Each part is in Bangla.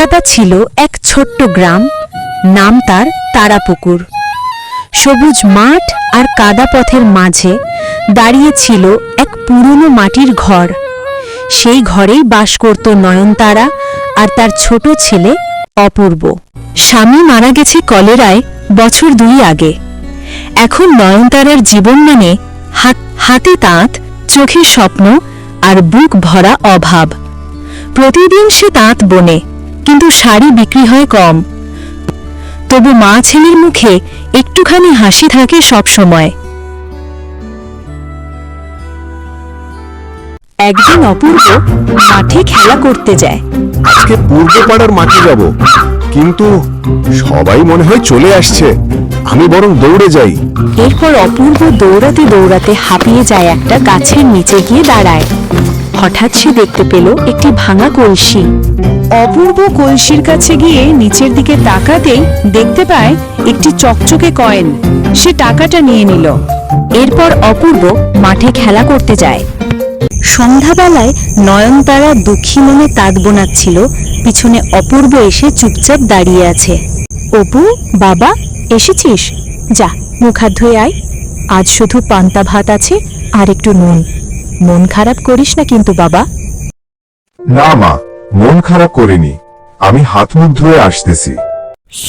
একদা ছিল এক ছোট্ট গ্রাম, নাম তার তারাপুকুর। সবুজ মাঠ আর কাদা পথের মাঝে দাঁড়িয়ে ছিল এক পুরনো মাটির ঘর। সেই ঘরেই বাস করত নয়নতারা আর তার ছোট ছেলে অপূর্ব। স্বামী মারা গেছে কলেরায় বছর দুই আগে। এখন নয়নতারার জীবন মানে হাত, হাতে তাঁত, চোখের স্বপ্ন আর বুক ভরা অভাব। প্রতিদিন সে তাঁত বনে। কিন্তু শাড়ি বিক্রি হয় কম। তবু মা ছেলের মুখে একটুখানি হাসি থাকে সবসময়। একদিন অপূর্ব মাঠে খেলা করতে যায়। আজকে পূর্ব পাড়ার মাঠে যাব কিন্তু সবাই মনে হয় চলে আসছে। আমি বরং দৌড়ে যাই। এরপর অপূর্ব দৌড়াতে দৌড়াতে হাঁপিয়ে যায় একটা গাছের নিচে গিয়ে দাঁড়ায়। হঠাৎ সে দেখতে পেল একটি ভাঙা কলসি। অপূর্ব কলসির কাছে গিয়ে নিচের দিকে তাকাতেই দেখতে পায় একটি চকচকে কয়েন। সে টাকাটা নিয়ে নিল। এরপর অপূর্ব মাঠে খেলা করতে যায়। সন্ধ্যাবেলায় নয়নতারা দুঃখী মনে তাঁত বোনাচ্ছিল, পিছনে অপূর্ব এসে চুপচাপ দাঁড়িয়ে আছে। অপু, বাবা, এসেছিস? যা, মুখ হাত ধুয়ে আয়। আজ শুধু পান্তা ভাত আছে, আর একটু নুন। মন খারাপ করিস না কিন্তু বাবা। না মা মন খারাপ করিনি। আমি হাত মুখ ধুয়ে আসতেছি।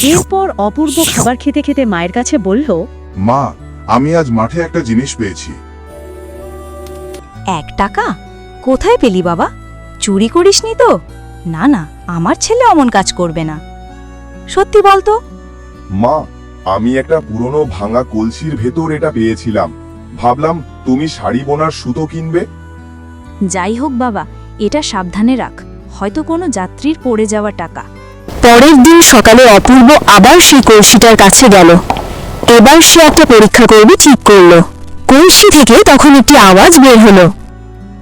এরপর অপূর্ব খাবার খেতে খেতে মায়ের কাছে বলল মা আমি আজ মাঠে একটা জিনিস পেয়েছি। এক টাকা? কোথায় পেলি বাবা? চুরি করিসনি তো? না না আমার ছেলে অমন কাজ করবে না। সত্যি বলতো? মা আমি একটা পুরনো ভাঙা কলসির ভেতর এটা পেয়েছিলাম। ভাবলাম তুমি শাড়ি বোনার সুতো কিনবে। যাই হোক বাবা এটা সাবধানে রাখ। হয়তো কোনো যাত্রীর পড়ে যাওয়া টাকা। পরের দিন সকালে অপূর্ব আবার সেই কলসিটার কাছে গেল। এবার সে একটা পরীক্ষা করবে ঠিক করল। কলসি থেকে তখন একটি আওয়াজ বের হলো।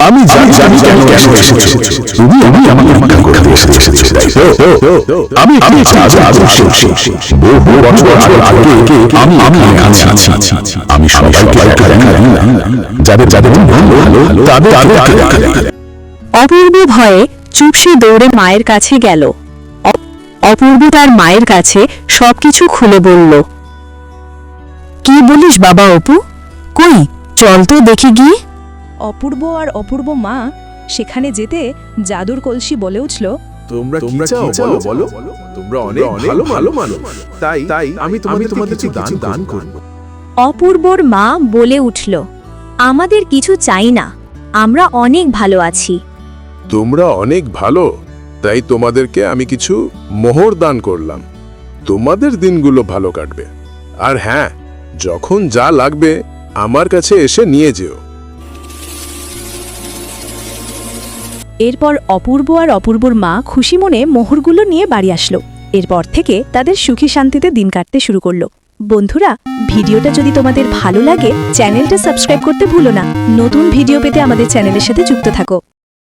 আমি জানি জানি কেন কেন এসেছ। তুমি আমি আমাকে রক্ষা করতে এসেছ তাই তো? আমি আমি আজ আজ বহু বছর আগে আমি আমি এখানে আছি। আমি সবাইকে একটা যাদের যাদের ভালো তাদের তাদের। অপূর্ব ভয়ে চুপসে দৌড়ে মায়ের কাছে গেল। অপূর্ব তার মায়ের কাছে সবকিছু খুলে বলল কি বলিস বাবা অপু? কই? চল তো দেখি গিয়ে। অপূর্ব আর অপূর্ব মা সেখানে যেতে জাদুর কলসি বলে উঠল তোমরা তোমরা কি চাও বলো? তোমরা অনেক ভালো ভালো মানুষ। তাই তাই আমি তোমাদের তোমাদের কিছু দান দান করব। অপূর্বর মা বলে উঠল আমাদের কিছু চাই না আমরা অনেক ভালো আছি। তোমরা অনেক ভালো তাই তোমাদেরকে আমি কিছু মোহর দান করলাম। তোমাদের দিনগুলো ভালো কাটবে। আর হ্যাঁ যখন যা লাগবে আমার কাছে এসে নিয়ে যেও। এরপর অপূর্ব আর অপূর্বর মা খুশি মনে মোহরগুলো নিয়ে বাড়ি আসলো। এরপর থেকে তাদের সুখী শান্তিতে দিন কাটতে শুরু করল। বন্ধুরা, ভিডিওটা যদি তোমাদের ভালো লাগে, চ্যানেলটা সাবস্ক্রাইব করতে ভুলো না। নতুন ভিডিও পেতে আমাদের চ্যানেলের সাথে যুক্ত থাকো।